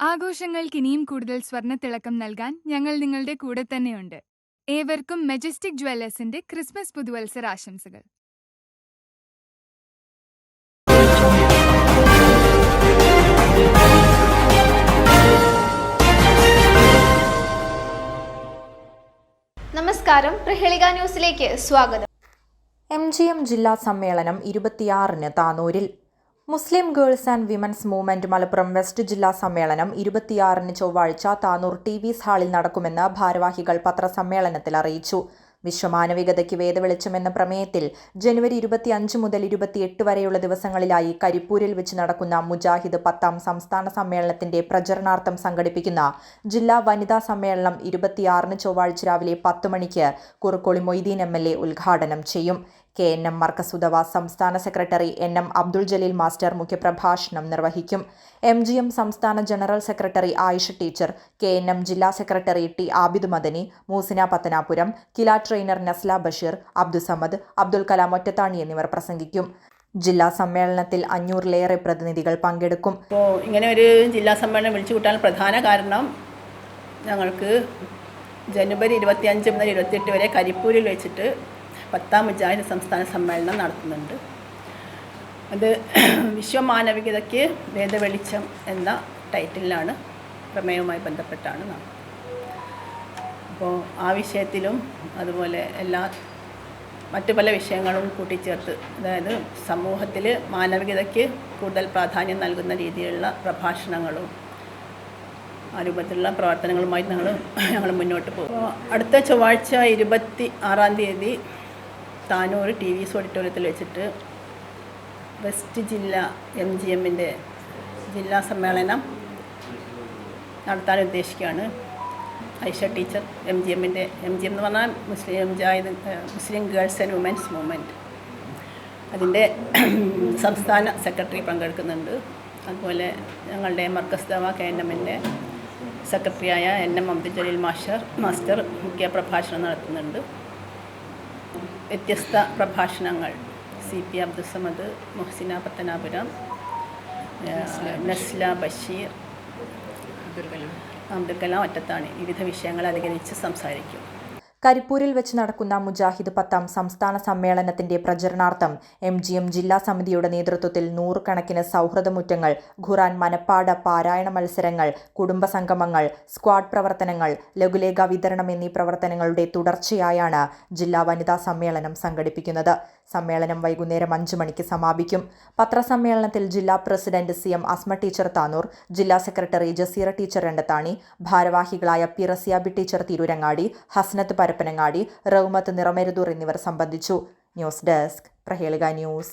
ആഘോഷങ്ങൾക്ക് ഇനിയും കൂടുതൽ സ്വർണത്തിളക്കം നൽകാൻ ഞങ്ങൾ നിങ്ങളുടെ കൂടെ തന്നെയുണ്ട്. ഏവർക്കും മെജസ്റ്റിക് ജ്വല്ലേഴ്സിന്റെ ക്രിസ്മസ് പുതുവത്സര ആശംസകൾ. നമസ്കാരം. പ്രഹേളിക ന്യൂസിലേക്ക് സ്വാഗതം. എം ജി എം ജില്ലാ സമ്മേളനം ഇരുപത്തിയാറിന് താനൂരിൽ Muslim girls and women's movement Malappuram west ജില്ലാ സമ്മേളനം ഇരുപത്തിയാറിന് ചൊവ്വാഴ്ച താനൂർ ടി വിസ് ഹാളിൽ നടക്കുമെന്ന് ഭാരവാഹികൾ പത്രസമ്മേളനത്തിൽ അറിയിച്ചു. വിശ്വമാനവികതയ്ക്ക് വേദവെളിച്ചം എന്ന പ്രമേയത്തിൽ ജനുവരി ഇരുപത്തിയഞ്ച് മുതൽ ഇരുപത്തിയെട്ട് വരെയുള്ള ദിവസങ്ങളിലായി കരിപ്പൂരിൽ വെച്ച് നടക്കുന്ന മുജാഹിദ് പത്താം സംസ്ഥാന സമ്മേളനത്തിന്റെ പ്രചരണാർത്ഥം സംഘടിപ്പിക്കുന്ന ജില്ലാ വനിതാ സമ്മേളനം ഇരുപത്തിയാറിന് ചൊവ്വാഴ്ച രാവിലെ പത്ത് മണിക്ക് Kurukkoli Moideen M L A ഉദ്ഘാടനം ചെയ്യും. കെ എൻ എം മർക്കസുദവ സംസ്ഥാന secretary N M Abdul Jaleel master മുഖ്യപ്രഭാഷണം നിർവഹിക്കും. എം ജി എം സംസ്ഥാന general secretary Ayisha teacher K N M ജില്ലാ secretary T Abid Madani Moosina Pathanapuram Kila trainer Nasla Basheer Abdussamad Abdul Kalam Ottathani എന്നിവർ പ്രസംഗിക്കും. ജില്ലാ സമ്മേളനത്തിൽ അഞ്ഞൂറിലേറെ പ്രതിനിധികൾ പങ്കെടുക്കും. ഇപ്പോൾ ഇങ്ങനെ ഒരു ജില്ലാ സമ്മേളനം വിളിച്ചു കൂട്ടാൻ പ്രധാന കാരണം ഞങ്ങൾക്ക് ജനുവരി ഇരുപത്തിയഞ്ച് മുതൽ ഇരുപത്തിയെട്ട് വരെ കരിപ്പൂരിൽ വെച്ചിട്ട് പത്താം മുജാഹിദ് സംസ്ഥാന സമ്മേളനം നടത്തുന്നുണ്ട്. അത് വിശ്വമാനവികതയ്ക്ക് വേദവെളിച്ചം എന്ന ടൈറ്റിലാണ് പ്രമേയവുമായി ബന്ധപ്പെട്ടാണ് നാം. അപ്പോൾ ആ വിഷയത്തിലും അതുപോലെ എല്ലാ മറ്റു പല വിഷയങ്ങളും കൂട്ടിച്ചേർത്ത് അതായത് സമൂഹത്തിൽ മാനവികതയ്ക്ക് കൂടുതൽ പ്രാധാന്യം നൽകുന്ന രീതിയിലുള്ള പ്രഭാഷണങ്ങളും ആ രൂപത്തിലുള്ള പ്രവർത്തനങ്ങളുമായി ഞങ്ങൾ ഞങ്ങൾ മുന്നോട്ട് പോകും. അടുത്ത ചൊവ്വാഴ്ച ഇരുപത്തി ആറാം തീയതി താനൂർ ടി വി എസ് ഓഡിറ്റോറിയത്തിൽ വെച്ചിട്ട് വെസ്റ്റ് ജില്ല എം ജി എമ്മിന്റെ ജില്ലാ സമ്മേളനം നടത്താൻ ഉദ്ദേശിക്കുകയാണ്. ഐഷ ടീച്ചർ എം ജി എമ്മിന്റെ എം ജി എം എന്ന് പറഞ്ഞാൽ Muslim Mujahid Muslim girls and women's movement. അതിന്റെ സംസ്ഥാന സെക്രട്ടറി പങ്കെടുക്കുന്നുണ്ട്. അതുപോലെ ഞങ്ങളുടെ മർക്കസ് ദവ കെ എൻ എമ്മിന്റെ സെക്രട്ടറിയായ N M Abdul Jaleel master master മുഖ്യ പ്രഭാഷണം നടത്തുന്നുണ്ട്. വ്യത്യസ്ത പ്രഭാഷണങ്ങൾ. C P Abdussamad Muhsina Pathanapuram Nasla Basheer. Abdul Kalam Ottathani. വിവിധ വിഷയങ്ങൾ അധികരിച്ച് സംസാരിക്കും. കരിപ്പൂരിൽ വെച്ച് നടക്കുന്ന മുജാഹിദ് പത്താം സംസ്ഥാന സമ്മേളനത്തിന്റെ പ്രചരണാർത്ഥം എം ജി എം ജില്ലാ സമിതിയുടെ നേതൃത്വത്തിൽ നൂറുകണക്കിന് സൗഹൃദമുറ്റങ്ങൾ ഖുറാൻ മനപ്പാട പാരായണ മത്സരങ്ങൾ കുടുംബസംഗമങ്ങൾ സ്ക്വാഡ് പ്രവർത്തനങ്ങൾ ലഘുലേഖ വിതരണം എന്നീ പ്രവർത്തനങ്ങളുടെ തുടർച്ചയായാണ് ജില്ലാ വനിതാ സമ്മേളനം സംഘടിപ്പിക്കുന്നത്. സമ്മേളനം വൈകുന്നേരം അഞ്ചു മണിക്ക് സമാപിക്കും. പത്രസമ്മേളനത്തിൽ ജില്ലാ president C M Asma teacher Tanur ജില്ലാ സെക്രട്ടറി ജസീറ ടീച്ചർ രണ്ടത്താണി ഭാരവാഹികളായ പിറസിയാബി ടീച്ചർ തിരുരങ്ങാടി ഹസ്നത്ത് പരപ്പനങ്ങാടി റഹ്മത്ത് നിറമരുതൂർ എന്നിവർ സംബന്ധിച്ചു. News desk Prahelika news.